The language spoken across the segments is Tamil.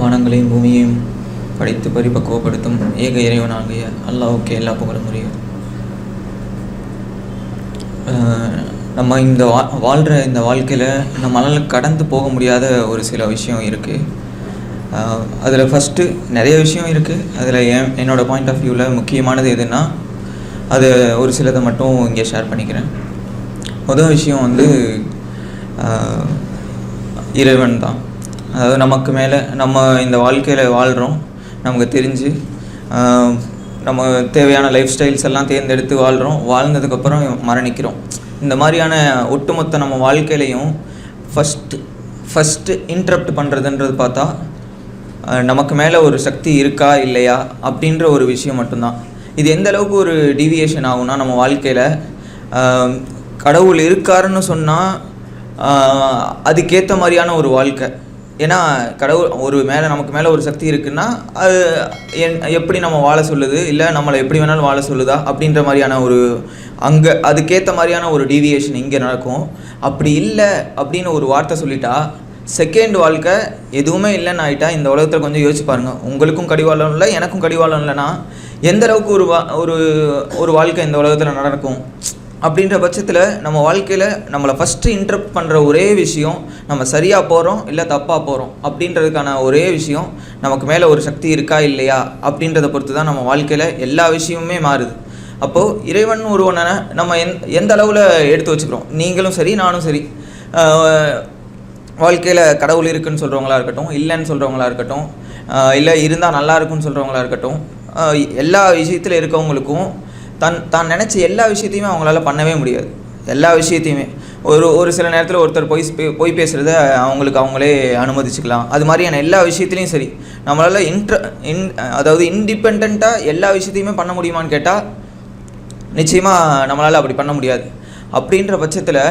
வானங்களையும் பூமியையும் படைத்து பரிபக்குவப்படுத்தும் ஏக இறைவனாகிய அல்லாவுக்கு எல்லா புகழும் முடியும் நம்ம இந்த வா வாழ்கிற இந்த வாழ்க்கையில் நம்மளால் கடந்து போக முடியாத ஒரு சில விஷயம் இருக்குது அதில் ஃபஸ்ட்டு நிறைய விஷயம் இருக்குது அதில் என் என்னோடய பாயிண்ட் ஆஃப் வியூவில் முக்கியமானது எதுன்னா அது ஒரு சிலதை மட்டும் இங்கே ஷேர் பண்ணிக்கிறேன். முதல் விஷயம் வந்து இறைவன் தான். அதாவது நமக்கு மேலே நம்ம இந்த வாழ்க்கையில் வாழ்கிறோம் நமக்கு தெரிஞ்சு நம்ம தேவையான லைஃப் ஸ்டைல்ஸ் எல்லாம் தேர்ந்தெடுத்து வாழ்கிறோம் வாழ்ந்ததுக்கப்புறம் மரணிக்கிறோம். இந்த மாதிரியான ஒட்டுமொத்த நம்ம வாழ்க்கையிலையும் ஃபஸ்ட்டு ஃபஸ்ட்டு இன்ட்ரப்ட் பண்ணுறதுன்றது பார்த்தா நமக்கு மேலே ஒரு சக்தி இருக்கா இல்லையா அப்படின்ற ஒரு விஷயம் மட்டும்தான். இது எந்த அளவுக்கு ஒரு டிவியேஷன் ஆகும்னா நம்ம வாழ்க்கையில் கடவுள் இருக்காருன்னு சொன்னால் அதுக்கேற்ற மாதிரியான ஒரு வாழ்க்கை. ஏன்னா கடவுள் ஒரு மேலே நமக்கு மேலே ஒரு சக்தி இருக்குன்னா அது என் எப்படி நம்ம வாழ சொல்லுது? இல்லை நம்மளை எப்படி வேணாலும் வாழ சொல்லுதா? அப்படின்ற மாதிரியான ஒரு அங்கே அதுக்கேற்ற மாதிரியான ஒரு டீவியேஷன் இங்கே நடக்கும். அப்படி இல்லை அப்படின்னு ஒரு வார்த்தை சொல்லிட்டா செகண்ட் வாழ்க்கை எதுவுமே இல்லைன்னு ஆகிட்டா இந்த உலகத்தில் கொஞ்சம் யோசிச்சு பாருங்கள் உங்களுக்கும் கடிவாளம் இல்லை எனக்கும் கடிவாளம் இல்லைன்னா எந்த அளவுக்கு ஒரு வா ஒரு ஒரு வாழ்க்கை இந்த உலகத்தில் நடக்கும்? அப்படின்ற பட்சத்தில் நம்ம வாழ்க்கையில் நம்மளை ஃபஸ்ட்டு இன்ட்ரப்ட் பண்ணுற ஒரே விஷயம் நம்ம சரியாக போகிறோம் இல்லை தப்பாக போகிறோம் அப்படின்றதுக்கான ஒரே விஷயம் நமக்கு மேலே ஒரு சக்தி இருக்கா இல்லையா அப்படின்றத பொறுத்து தான் நம்ம வாழ்க்கையில் எல்லா விஷயமுமே மாறுது. அப்போது இறைவன் ஒருவனை நம்ம எந் எந்த அளவில் எடுத்து வச்சுக்கிறோம்? நீங்களும் சரி நானும் சரி. வாழ்க்கையில் கடவுள் இருக்குன்னு சொல்கிறவங்களா இருக்கட்டும் இல்லைன்னு சொல்கிறவங்களா இருக்கட்டும் இல்லை இருந்தால் நல்லா இருக்குன்னு சொல்கிறவங்களா இருக்கட்டும் எல்லா விஷயத்தில் இருக்கவங்களுக்கும் தன் தான் நினச்ச எல்லா விஷயத்தையுமே அவங்களால பண்ணவே முடியாது. எல்லா விஷயத்தையுமே. ஒரு ஒரு சில நேரத்தில் ஒருத்தர் பொய் போய் பேசுகிறத அவங்களுக்கு அவங்களே அனுமதிச்சுக்கலாம். அது மாதிரியான எல்லா விஷயத்துலையும் சரி. நம்மளால் இன்ட்ர இன் அதாவது இன்டிபெண்ட்டாக எல்லா விஷயத்தையுமே பண்ண முடியுமான்னு கேட்டால் நிச்சயமாக நம்மளால் அப்படி பண்ண முடியாது. அப்படின்ற பட்சத்தில்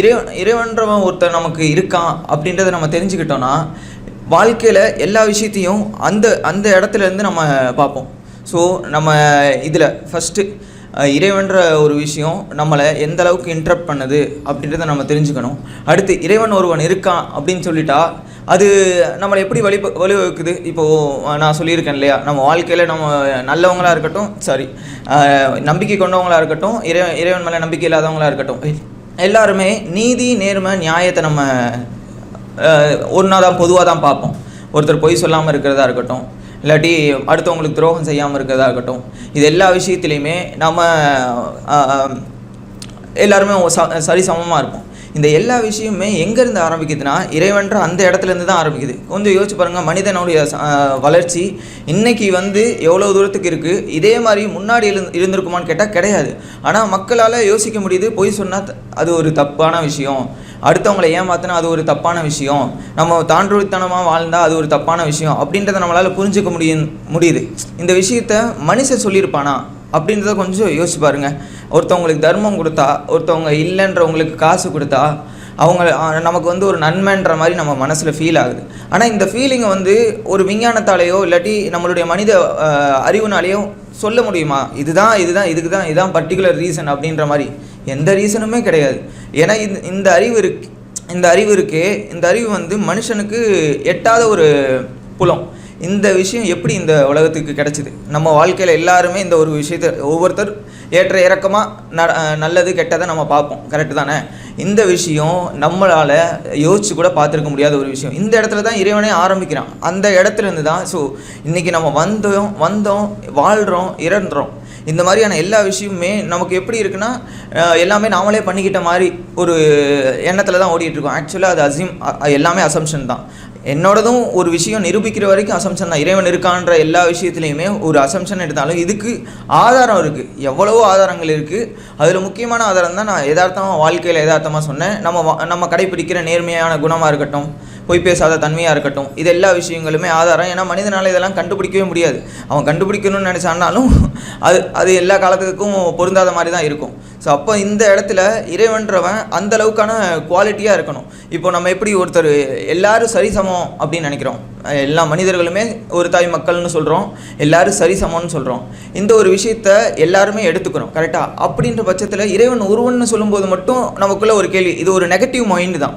இறைவன் இறைவன்றவன் ஒருத்தர் நமக்கு இருக்கான் அப்படின்றத நம்ம தெரிஞ்சுக்கிட்டோன்னா வாழ்க்கையில் எல்லா விஷயத்தையும் அந்த அந்த இடத்துல இருந்து நம்ம பார்ப்போம். ஸோ நம்ம இதில் ஃபஸ்ட்டு இறைவன்ற ஒரு விஷயம் நம்மளை எந்த அளவுக்கு இன்ட்ரப்ட் பண்ணுது அப்படின்றத நம்ம தெரிஞ்சுக்கணும். அடுத்து இறைவன் ஒருவன் இருக்கான் அப்படின்னு சொல்லிட்டா அது நம்மளை எப்படி வழி வழிவகுக்குது? இப்போது நான் சொல்லியிருக்கேன் இல்லையா? நம்ம வாழ்க்கையில் நம்ம நல்லவங்களாக இருக்கட்டும் சாரி நம்பிக்கை கொண்டவங்களாக இருக்கட்டும் இறை இறைவன் மேலே நம்பிக்கை இல்லாதவங்களா இருக்கட்டும் எல்லாருமே நீதி நேர்மை நியாயத்தை நம்ம ஒன்றா தான் பொதுவாக தான் பார்ப்போம். ஒருத்தர் பொய் சொல்லாமல் இருக்கிறதா இருக்கட்டும் இல்லாட்டி அடுத்தவங்களுக்கு துரோகம் செய்யாமல் இருக்கிறதா இருக்கட்டும். இது எல்லா விஷயத்துலையுமே நம்ம எல்லாருமே ச சரி சமமாக இருப்போம். இந்த எல்லா விஷயமுமே எங்கேருந்து ஆரம்பிக்குதுன்னா இறைவன்ற அந்த இடத்துல இருந்து தான் ஆரம்பிக்குது. கொஞ்சம் யோசிச்சு பாருங்கள் மனிதனுடைய ச- வளர்ச்சி இன்றைக்கி வந்து எவ்வளோ தூரத்துக்கு இருக்குது இதே மாதிரி முன்னாடி இருந்து இருந்திருக்குமான்னு கேட்டால் கிடையாது. ஆனால் மக்களால் யோசிக்க முடியுது பொய் சொன்னால் அது ஒரு தப்பான விஷயம். அடுத்தவங்களை ஏமாத்தினா அது ஒரு தப்பான விஷயம். நம்ம தாண்டொழித்தனமாக வாழ்ந்தால் அது ஒரு தப்பான விஷயம். அப்படின்றத நம்மளால் புரிஞ்சுக்க முடியும் முடியுது. இந்த விஷயத்த மனுஷன் சொல்லியிருப்பானா? அப்படின்றத கொஞ்சம் யோசிச்சு பாருங்கள் ஒருத்தவங்களுக்கு தர்மம் கொடுத்தா ஒருத்தவங்க இல்லைன்றவங்களுக்கு காசு கொடுத்தா அவங்க நமக்கு வந்து ஒரு நன்மைன்ற மாதிரி நம்ம மனசில் ஃபீல் ஆகுது. ஆனால் இந்த ஃபீலிங்கை வந்து ஒரு விஞ்ஞானத்தாலேயோ இல்லாட்டி நம்மளுடைய மனித அறிவுனாலேயோ சொல்ல முடியுமா? இதுதான் இதுதான் இதுக்கு தான் இதுதான் பர்டிகுலர் ரீசன் அப்படின்ற மாதிரி. எந்த ரீசனுமே கிடையாது. ஏன்னா இந்த இந்த அறிவு இருக்கு இந்த அறிவு இருக்கே இந்த அறிவு வந்து மனுஷனுக்கு எட்டாத ஒரு புலம். இந்த விஷயம் எப்படி இந்த உலகத்துக்கு கிடைச்சிது? நம்ம வாழ்க்கையில் எல்லாருமே இந்த ஒரு விஷயத்தை ஒவ்வொருத்தர் ஏற்ற இறக்கமாக ந நல்லது கெட்டதை நம்ம பார்ப்போம். கரெக்டு தானே? இந்த விஷயம் நம்மளால் யோசிச்சு கூட பார்த்துருக்க முடியாத ஒரு விஷயம். இந்த இடத்துல தான் இறைவனே ஆரம்பிக்கிறான். அந்த இடத்துல இருந்து தான் ஸோ இன்றைக்கி நம்ம வந்தோம் வந்தோம் வாழ்கிறோம் இறந்துறோம் இந்த மாதிரியான எல்லா விஷயமுமே நமக்கு எப்படி இருக்குன்னா எல்லாமே நாமளே பண்ணிக்கிட்ட மாதிரி ஒரு எண்ணத்தில் தான் ஓடிட்டுருக்கோம் ஆக்சுவலாக அது அசிம் எல்லாமே அசம்ஷன் தான். என்னோடதும் ஒரு விஷயம் நிரூபிக்கிற வரைக்கும் அசம்ஷன் தான். இறைவன் இருக்கான்ற எல்லா விஷயத்துலையுமே ஒரு அசம்ஷன் எடுத்தாலும் இதுக்கு ஆதாரம் இருக்குது எவ்வளவோ ஆதாரங்கள் இருக்குது அதில் முக்கியமான ஆதாரம் தான் நான் எதார்த்தமாக வாழ்க்கையில் எதார்த்தமாக சொன்னேன். நம்ம நம்ம கடைப்பிடிக்கிற நேர்மையான குணமாக இருக்கட்டும் பொய் பேசாத தன்மையாக இருக்கட்டும். இது எல்லா விஷயங்களுமே ஆதாரம். ஏன்னா மனிதனால் இதெல்லாம் கண்டுபிடிக்கவே முடியாது. அவன் கண்டுபிடிக்கணும்னு நினச்சானாலும் அது அது எல்லா காலத்துக்கும் பொருந்தாத மாதிரி தான் இருக்கும். ஸோ அப்போ இந்த இடத்துல இறைவன்றவன் அந்த அளவுக்கான குவாலிட்டியாக இருக்கணும். இப்போ நம்ம எப்படி ஒருத்தர் எல்லாரும் சரிசமம் அப்படின்னு நினைக்கிறோம். எல்லா மனிதர்களுமே ஒரு தாய் மக்கள்னு சொல்கிறோம் எல்லாரும் சரிசமம்னு சொல்கிறோம் இந்த ஒரு விஷயத்த எல்லாருமே எடுத்துக்கணும். கரெக்டாக அப்படின்ற பட்சத்தில் இறைவன் ஒருவன் சொல்லும்போது மட்டும் நமக்குள்ள ஒரு கேள்வி. இது ஒரு நெகட்டிவ் மைண்டு தான்.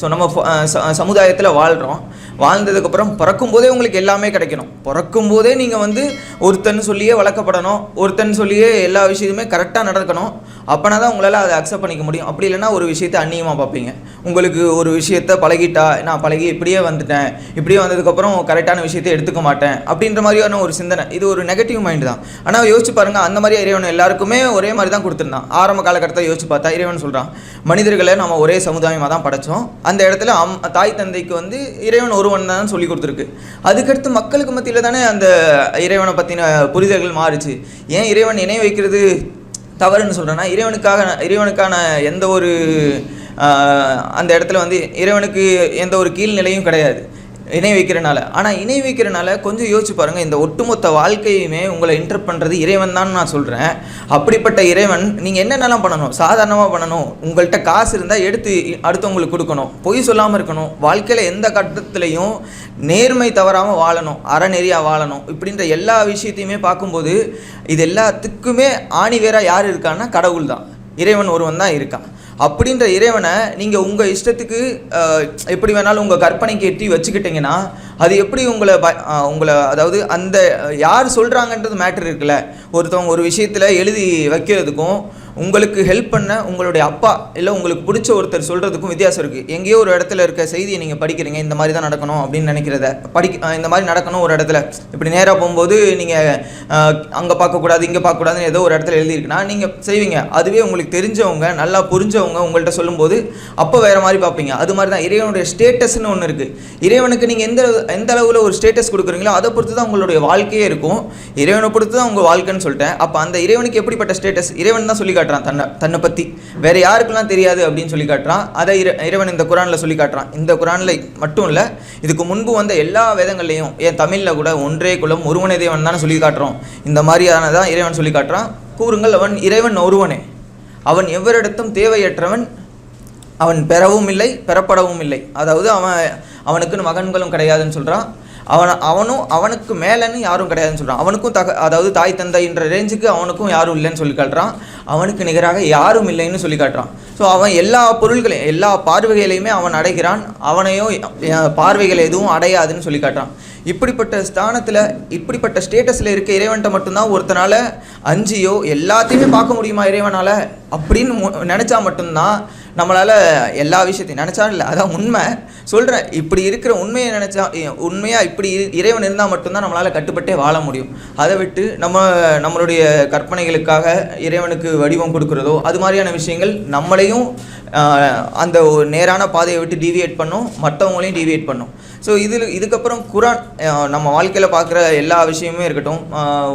ஸோ நம்ம uh, uh, சமுதாயத்தில் வாழ்கிறோம் வாழ்ந்ததுக்கப்புறம் பிறக்கும்போதே உங்களுக்கு எல்லாமே கிடைக்கணும். பிறக்கும்போதே நீங்கள் வந்து ஒருத்தன் சொல்லியே வளர்க்கப்படணும். ஒருத்தன் சொல்லியே எல்லா விஷயத்துமே கரெக்டாக நடக்கணும். அப்போனா தான் உங்களால் அதை அக்செப்ட் பண்ணிக்க முடியும். அப்படி இல்லைன்னா ஒரு விஷயத்தை அந்நியமாக பார்ப்பீங்க. உங்களுக்கு ஒரு விஷயத்த பழகிட்டா நான் பழகி இப்படியே வந்துட்டேன் இப்படியே வந்ததுக்கப்புறம் கரெக்டான விஷயத்தை எடுத்துக்க மாட்டேன் அப்படின்ற மாதிரியான ஒரு சிந்தனை. இது ஒரு நெகட்டிவ் மைண்ட் தான். ஆனால் யோசிச்சு பாருங்கள் அந்த மாதிரி இறைவன் எல்லாருக்குமே ஒரே மாதிரி தான் கொடுத்துருந்தான். ஆரம்ப காலகட்டத்தை யோசிச்சு பார்த்தா இறைவன் சொல்கிறான் மனிதர்களை நம்ம ஒரே சமுதாயமாக தான் படைச்சோம். அந்த இடத்துல அம் தாய் தந்தைக்கு வந்து இறைவன் ஒருவன் தான் சொல்லி கொடுத்துருக்கு. அதுக்கடுத்து மக்களுக்கு மத்தியில் தானே அந்த இறைவனை பற்றின புரிதல்கள் மாறுச்சு. ஏன் இறைவன் இணை வைக்கிறது தவறுன்னு சொல்கிறேன்னா இறைவனுக்காக இறைவனுக்கான எந்த ஒரு அந்த இடத்துல வந்து இறைவனுக்கு எந்த ஒரு கீழ்நிலையும் கிடையாது. இணை வைக்கிறனால. ஆனால் இணை வைக்கிறனால கொஞ்சம் யோசிச்சு பாருங்கள் இந்த ஒட்டுமொத்த வாழ்க்கையுமே உங்களை இன்டர் பண்ணுறது இறைவன் தான் நான் சொல்கிறேன் அப்படிப்பட்ட இறைவன் நீங்கள் என்னென்னலாம் பண்ணணும்? சாதாரணமாக பண்ணணும். உங்கள்கிட்ட காசு இருந்தால் எடுத்து அடுத்தவங்களுக்கு கொடுக்கணும். பொய் சொல்லாமல் இருக்கணும். வாழ்க்கையில் எந்த கட்டத்துலையும் நேர்மை தவறாமல் வாழணும். அறநெறியாக வாழணும். இப்படின்ற எல்லா விஷயத்தையுமே பார்க்கும்போது இது எல்லாத்துக்குமே ஆணிவேராக யார் இருக்கான்னா கடவுள் தான் இறைவன் ஒருவன் தான் இருக்கான். அப்படின்ற இறைவனை நீங்கள் உங்கள் இஷ்டத்துக்கு எப்படி வேணாலும் உங்கள் கற்பனைக்கு எட்டி வச்சுக்கிட்டீங்கன்னா அது எப்படி உங்களை ப உங்களை அதாவது அந்த யார் சொல்கிறாங்கன்றது மேட்டர் இருக்குல்ல. ஒருத்தவங்க ஒரு விஷயத்தில் எழுதி வைக்கிறதுக்கும் உங்களுக்கு ஹெல்ப் பண்ண உங்களுடைய அப்பா இல்லை உங்களுக்கு பிடிச்ச ஒருத்தர் சொல்கிறதுக்கும் வித்தியாசம் இருக்குது எங்கேயோ ஒரு இடத்துல இருக்க செய்தியை நீங்கள் படிக்கிறீங்க இந்த மாதிரி தான் நடக்கணும் அப்படின்னு நினைக்கிறத படிக்க இந்த மாதிரி நடக்கணும் ஒரு இடத்துல. இப்படி நேராக போகும்போது நீங்கள் அங்கே பார்க்கக்கூடாது இங்கே பார்க்கக்கூடாதுன்னு ஏதோ ஒரு இடத்துல எழுதியிருக்குன்னா நீங்கள் செய்வீங்க. அதுவே உங்களுக்கு தெரிஞ்சவங்க நல்லா புரிஞ்சவங்க உங்கள்கிட்ட சொல்லும்போது அப்போ வேறு மாதிரி பார்ப்பீங்க. அது மாதிரி தான் இறைவனுடைய ஸ்டேட்டஸ்னு ஒன்று இருக்குது இறைவனுக்கு நீங்கள் எந்த எந்த அளவில் ஒரு ஸ்டேட்டஸ் கொடுக்குறீங்களோ அதை பொறுத்து தான் உங்களுடைய வாழ்க்கையே இருக்கும். இறைவனை பொறுத்து தான் உங்கள் வாழ்க்கைன்னு சொல்லிட்டேன். அப்போ அந்த இறைவனுக்கு எப்படிப்பட்ட ஸ்டேட்டஸ் இறைவன் தான் சொல்லி காட்டுறான் தன்னை தன்னை பற்றி வேற யாருக்கெல்லாம் தெரியாது அப்படின்னு சொல்லி காட்டுறான் அதை இற இறைவன் இந்த குரானில் சொல்லி காட்டுறான் இந்த குரானில் மட்டும் இல்லை இதுக்கு முன்பு வந்த எல்லா வேதங்கள்லையும் ஏன் தமிழில் கூட ஒன்றே குலம் ஒருவனே தேவன் தானே சொல்லி காட்டுறோம் இந்த மாதிரியானதான் இறைவன் சொல்லி காட்டுறான் கூறுங்கள் அவன் இறைவன் ஒருவனே. அவன் எவரிடத்தும் தேவையற்றவன் அவன் பெறவும் இல்லை பெறப்படவும் இல்லை. அதாவது அவன் அவனுக்குன்னு மகன்களும் கிடையாதுன்னு சொல்கிறான் அவன் அவனும் அவனுக்கு மேலேன்னு யாரும் கிடையாதுன்னு சொல்கிறான் அவனுக்கும் தக அதாவது தாய் தந்தைன்ற ரேஞ்சுக்கு அவனுக்கும் யாரும் இல்லைன்னு சொல்லி காட்டுறான். அவனுக்கு நிகராக யாரும் இல்லைன்னு சொல்லி காட்டுறான். ஸோ அவன் எல்லா பொருள்களையும் எல்லா பார்வைகளையுமே அவன் அடைகிறான். அவனையோ பார்வைகள் எதுவும் அடையாதுன்னு சொல்லி காட்டுறான். இப்படிப்பட்ட ஸ்தானத்தில் இப்படிப்பட்ட ஸ்டேட்டஸில் இருக்க இறைவன்கிட்ட மட்டும்தான் ஒருத்தனால அஞ்சியோ எல்லாத்தையுமே பார்க்க முடியுமா இறைவனால்? அப்படின்னு நினச்சா மட்டும்தான் நம்மளால் எல்லா விஷயத்தையும் நினச்சா இல்லை அதான் உண்மை. சொல்கிறேன் இப்படி இருக்கிற உண்மையை நினச்சா உண்மையாக இப்படி இறைவன் இருந்தால் மட்டும்தான் நம்மளால் கட்டுப்பட்டே வாழ முடியும். அதை விட்டு நம்ம நம்மளுடைய கற்பனைகளுக்காக இறைவனுக்கு வடிவம் கொடுக்குறதோ அது மாதிரியான விஷயங்கள் நம்மளையும் அந்த ஒரு நேரான பாதையை விட்டு டிவியேட் பண்ணும் மற்றவங்களையும் டிவியேட் பண்ணும். ஸோ இதில் இதுக்கப்புறம் குரான் நம்ம வாழ்க்கையில் பார்க்குற எல்லா விஷயமுமே இருக்கட்டும்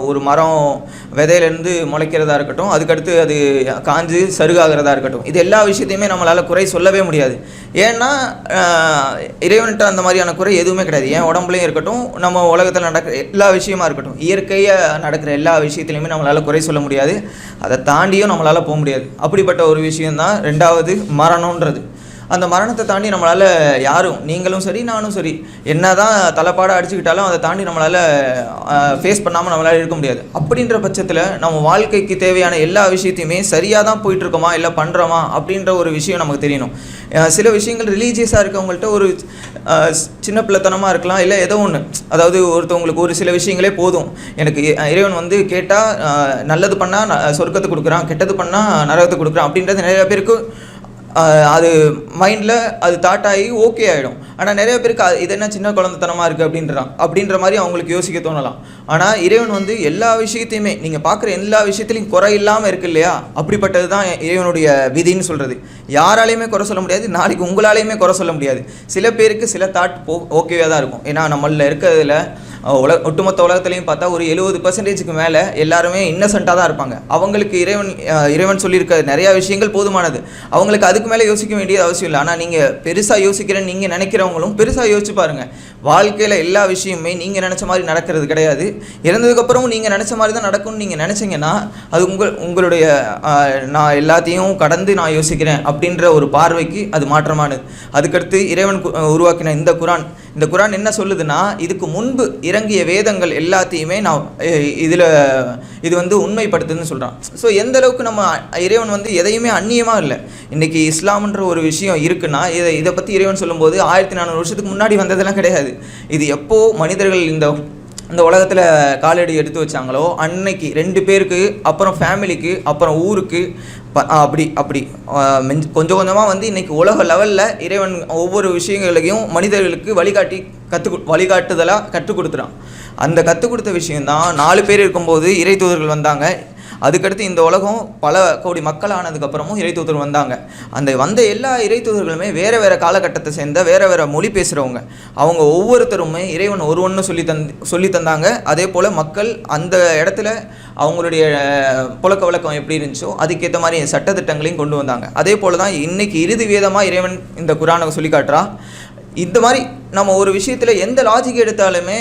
ஒரு மரம் விதையிலேருந்து முளைக்கிறதா இருக்கட்டும் அதுக்கடுத்து அது காஞ்சி சருகாகிறதா இருக்கட்டும். இது எல்லா விஷயத்தையுமே நம்மளால் குறை சொல்லவே முடியாது. ஏன்னா இறைவன்கிட்ட அந்த மாதிரியான குறை எதுவுமே கிடையாது. ஏன்? உடம்புலையும் இருக்கட்டும் நம்ம உலகத்தில் நடக்கிற எல்லா விஷயமா இருக்கட்டும். இயற்கையாக நடக்கிற எல்லா விஷயத்துலையுமே நம்மளால் குறை சொல்ல முடியாது. அதை தாண்டியும் நம்மளால் போக முடியாது. அப்படிப்பட்ட ஒரு விஷயம்தான் ரெண்டாவது மரணம்ன்றது. அந்த மரணத்தை தாண்டி நம்மளால் யாரும் நீங்களும் சரி நானும் சரி என்ன தான் தலைப்பாடாக அடிச்சுக்கிட்டாலும் அதை தாண்டி நம்மளால் ஃபேஸ் பண்ணாமல் நம்மளால் இருக்க முடியாது. அப்படின்ற பட்சத்தில் நம்ம வாழ்க்கைக்கு தேவையான எல்லா விஷயத்தையுமே சரியாக தான் போயிட்டுருக்கோமா இல்லை பண்ணுறோமா அப்படின்ற ஒரு விஷயம் நமக்கு தெரியணும். சில விஷயங்கள் ரிலீஜியஸாக இருக்கவங்கள்ட்ட ஒரு சின்ன பிள்ளைத்தனமாக இருக்கலாம் இல்லை ஏதோ ஒன்று அதாவது ஒருத்தவங்களுக்கு ஒரு சில விஷயங்களே போதும். எனக்கு இறைவன் வந்து கேட்டால் நல்லது பண்ணால் சொர்க்கத்தை கொடுக்குறான் கெட்டது பண்ணால் நரகத்தை கொடுக்குறான் அப்படின்றது நிறைய பேருக்கு அது மைண்டில் அது தாட் ஆகி ஓகே ஆகிடும் ஆனால் நிறைய பேருக்கு அது- இது என்ன சின்ன குழந்தைத்தனமாக இருக்குது அப்படின்றான் அப்படின்ற மாதிரி அவங்களுக்கு யோசிக்க தோணலாம். ஆனால் இறைவன் வந்து எல்லா விஷயத்தையுமே நீங்கள் பார்க்குற எல்லா விஷயத்துலையும் குறை இல்லாமல் இருக்கு இல்லையா? அப்படிப்பட்டது தான் இறைவனுடைய விதின்னு சொல்கிறது யாராலையுமே குறை சொல்ல முடியாது நாளைக்கு உங்களாலையுமே குறை சொல்ல முடியாது. சில பேருக்கு சில தாட் போ ஓகேவாக தான் இருக்கும். ஏன்னா நம்மளில் இருக்கிறதுல உலக ஒட்டுமொத்த உலகத்துலையும் பார்த்தா ஒரு எழுபது பர்சன்டேஜுக்கு மேலே எல்லாருமே இன்னசென்ட்டாக தான் இருப்பாங்க. அவங்களுக்கு இறைவன் இறைவன் சொல்லியிருக்க நிறையா விஷயங்கள் போதுமானது. அவங்களுக்கு அதுக்கு மேலே யோசிக்க வேண்டியது அவசியம் இல்லை. ஆனால் நீங்கள் பெருசாக யோசிக்கிறேன்னு நீங்கள் நினைக்கிறவங்களும் பெருசாக யோசிச்சு பாருங்கள் வாழ்க்கையில் எல்லா விஷயமுமே நீங்கள் நினச்ச மாதிரி நடக்கிறது கிடையாது. இறந்ததுக்கப்புறமும் நீங்கள் நினச்ச மாதிரி தான் நடக்கும்னு நீங்கள் நினச்சிங்கன்னா அது உங்கள் உங்களுடைய நான் எல்லாத்தையும் கடந்து நான் யோசிக்கிறேன் அப்படின்ற ஒரு பார்வைக்கு அது மாற்றமானது. அதுக்கடுத்து இறைவன் உருவாக்கின இந்த குரான் இந்த குரான் என்ன சொல்லுதுன்னா இதுக்கு முன்பு இறங்கிய வேதங்கள் எல்லாத்தையுமே நான் இதில் இது வந்து உண்மைப்படுத்துதுன்னு சொல்கிறான் ஸோ எந்த அளவுக்கு நம்ம இறைவன் வந்து எதையுமே அந்நியமாக இல்லை. இன்றைக்கி இஸ்லாம்ன்ற ஒரு விஷயம் இருக்குன்னா இதை இதை பற்றி இறைவன் சொல்லும்போது ஆயிரத்தி நானூறு வருஷத்துக்கு முன்னாடி வந்ததெல்லாம் கிடையாது. இது எப்போ மனிதர்கள் இந்த இந்த உலகத்தில் காலடி எடுத்து வச்சாங்களோ அன்னைக்கு ரெண்டு பேருக்கு அப்புறம் ஃபேமிலிக்கு அப்புறம் ஊருக்கு அப்படி அப்படி. கொஞ்சம் கொஞ்சமாக வந்து இன்றைக்கி உலக லெவலில் இறைவன் ஒவ்வொரு விஷயங்களையும் மனிதர்களுக்கு வழிகாட்டி கற்று வழிகாட்டுதலாக கற்றுக் கொடுத்துறான் அந்த கற்றுக் கொடுத்த விஷயம்தான் நாலு பேர் இருக்கும்போது இறை தூதர்கள் வந்தாங்க. அதுக்கடுத்து இந்த உலகம் பல கோடி மக்கள் ஆனதுக்கப்புறமும் இறை தூதர் வந்தாங்க. அந்த வந்த எல்லா இறை தூதர்களுமே வேறு வேறு காலகட்டத்தை சேர்ந்த வேறு வேறு மொழி பேசுகிறவங்க அவங்க ஒவ்வொருத்தருமே இறைவன் ஒருவன்னு சொல்லி தந் சொல்லி தந்தாங்க. அதே போல் மக்கள் அந்த இடத்துல அவங்களுடைய புழக்க வழக்கம் எப்படி இருந்துச்சோ அதுக்கேற்ற மாதிரி சட்டத்திட்டங்களையும் கொண்டு வந்தாங்க. அதே போல் தான் இன்னைக்கு இறுதி வேதமாக இறைவன் இந்த குரானை சொல்லி காட்டுறா இந்த மாதிரி நம்ம ஒரு விஷயத்தில் எந்த லாஜிக் எடுத்தாலுமே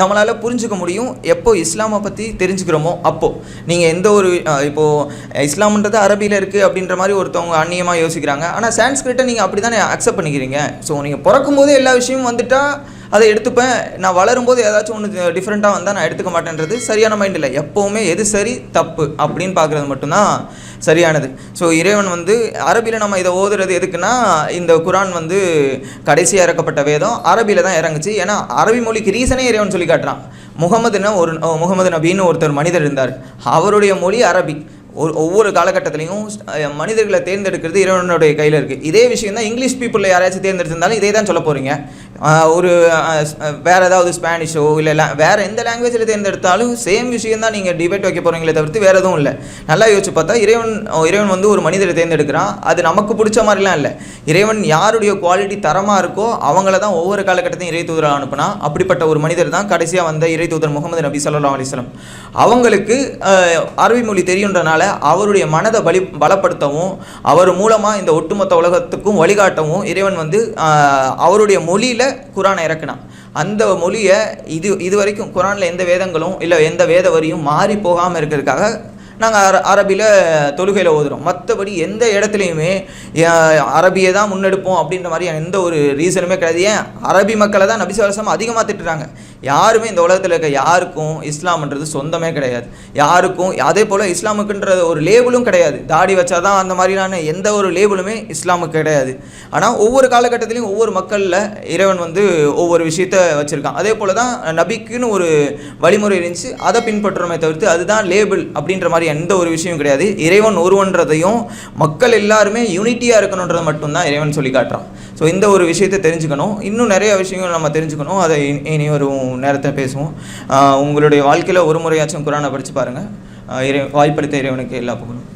நம்மளால் புரிஞ்சுக்க முடியும் எப்போ இஸ்லாமை பற்றி தெரிஞ்சுக்கிறோமோ அப்போது நீங்கள் எந்த ஒரு இப்போது இஸ்லாம்ன்றது அரபியில் இருக்குது அப்படின்ற மாதிரி ஒருத்தவங்க அந்நியமாக யோசிக்கிறாங்க. ஆனால் சான்ஸ்கிரிட்டை நீங்கள் அப்படி தானே அக்செப்ட் பண்ணிக்கிறீங்க? ஸோ நீங்கள் பிறக்கும்போது எல்லா விஷயமும் வந்துட்டால் அதை எடுத்துப்பேன். நான் வளரும்போது ஏதாச்சும் ஒன்று டிஃப்ரெண்ட்டாக வந்தால் நான் எடுத்துக்க மாட்டேன்றது சரியான மைண்ட் இல்லை. எப்போவுமே எது சரி தப்பு அப்படின்னு பார்க்குறது மட்டும்தான் சரியானது. ஸோ இறைவன் வந்து அரபியில் நம்ம இதை ஓதுறது எதுக்குன்னா இந்த குரான் வந்து கடைசியாக இறக்கப்பட்ட வேதம் அரபியில் தான் இறங்குச்சு. ஏன்னா அரபி மொழிக்கு ரீசனே இறைவன் சொல்லி காட்டுறான். முகமதுனா ஒரு முகமது நபின்னு ஒருத்தர் மனிதர் இருந்தார். அவருடைய மொழி அரபி. ஒரு ஒவ்வொரு காலகட்டத்திலையும் மனிதர்களை தேர்ந்தெடுக்கிறது இறைவனுடைய கையில் இருக்குது இதே விஷயம் தான் இங்கிலீஷ் பீப்புளில் யாராச்சும் தேர்ந்தெடுத்திருந்தாலும் இதே தான் சொல்ல போகிறீங்க ஒரு வேறு ஏதாவது ஸ்பானிஷோ இல்லை வேறு எந்த லாங்குவேஜில் தேர்ந்தெடுத்தாலும் சேம் விஷயம் தான் நீங்கள் டிபேட் வைக்க போகிறீங்களே தவிர்த்து வேறு எதுவும் இல்லை. நல்லா யோசிச்சு பார்த்தா இறைவன் இறைவன் வந்து ஒரு மனிதரை தேர்ந்தெடுக்கிறான். அது நமக்கு பிடிச்ச மாதிரிலாம் இல்லை. இறைவன் யாருடைய குவாலிட்டி தரமாக இருக்கோ அவங்கள தான் ஒவ்வொரு காலகட்டத்தையும் இறை தூதராக அனுப்புனா அப்படிப்பட்ட ஒரு மனிதர் தான் கடைசியாக வந்த இறை தூதர் முகமது நபி சல்லா அலைஹி அவங்களுக்கு அரபி மொழி தெரியுன்றனால அவருடைய மனதை பலி பலப்படுத்தவும் அவர் மூலமாக இந்த ஒட்டுமொத்த உலகத்துக்கும் வழிகாட்டவும் இறைவன் வந்து அவருடைய மொழியில் குரானை இறக்குனான். அந்த மொழியை இது இது வரைக்கும் குரானில் எந்த வேதங்களும் இல்லை எந்த வேத வரியும் மாறி போகாமல் இருக்கிறதுக்காக நாங்கள் அர அரபியில் தொழுகையில் ஓதுறோம். மற்றபடி எந்த இடத்துலையுமே அரபியை தான் முன்னெடுப்போம் அப்படின்ற மாதிரி எந்த ஒரு ரீசனுமே கிடையாது. ஏன்? அரபி மக்களை தான் நபிசுவாசம் அதிகமாக திட்டுறாங்க. யாருமே இந்த உலகத்தில் இருக்க யாருக்கும் இஸ்லாம்ன்றது சொந்தமே கிடையாது. யாருக்கும் அதே போல் இஸ்லாமுக்குன்ற ஒரு லேபிளும் கிடையாது. தாடி வச்சா தான் அந்த மாதிரியான எந்த ஒரு லேபிளுமே இஸ்லாமுக்கு கிடையாது. ஆனால் ஒவ்வொரு காலகட்டத்திலையும் ஒவ்வொரு மக்களில் இறைவன் வந்து ஒவ்வொரு விஷயத்த வச்சுருக்கான். அதே போல் தான் நபிக்குன்னு ஒரு வழிமுறை இருந்துச்சு. அதை பின்பற்றுறோமே தவிர்த்து அதுதான் லேபிள் அப்படின்ற மாதிரி எந்த ஒரு விஷயம் கிடையாது. இறைவன் ஒருவன்றதையும் மக்கள் எல்லாருமே யூனிட்டியாக இருக்கணுன்றதை மட்டும்தான் இறைவன் சொல்லி காட்டுறான் ஸோ இந்த ஒரு விஷயத்தை தெரிஞ்சுக்கணும். இன்னும் நிறைய விஷயங்கள் நம்ம தெரிஞ்சுக்கணும். அதை இனி- வரும் வரும் நேரத்தில் பேசுவோம் உங்களுடைய வாழ்க்கையில் ஒரு முறையாச்சும் குரானை படித்து பாருங்கள் இறை வாய்ப்படுத்த இறைவனுக்கு எல்லா புகழும்.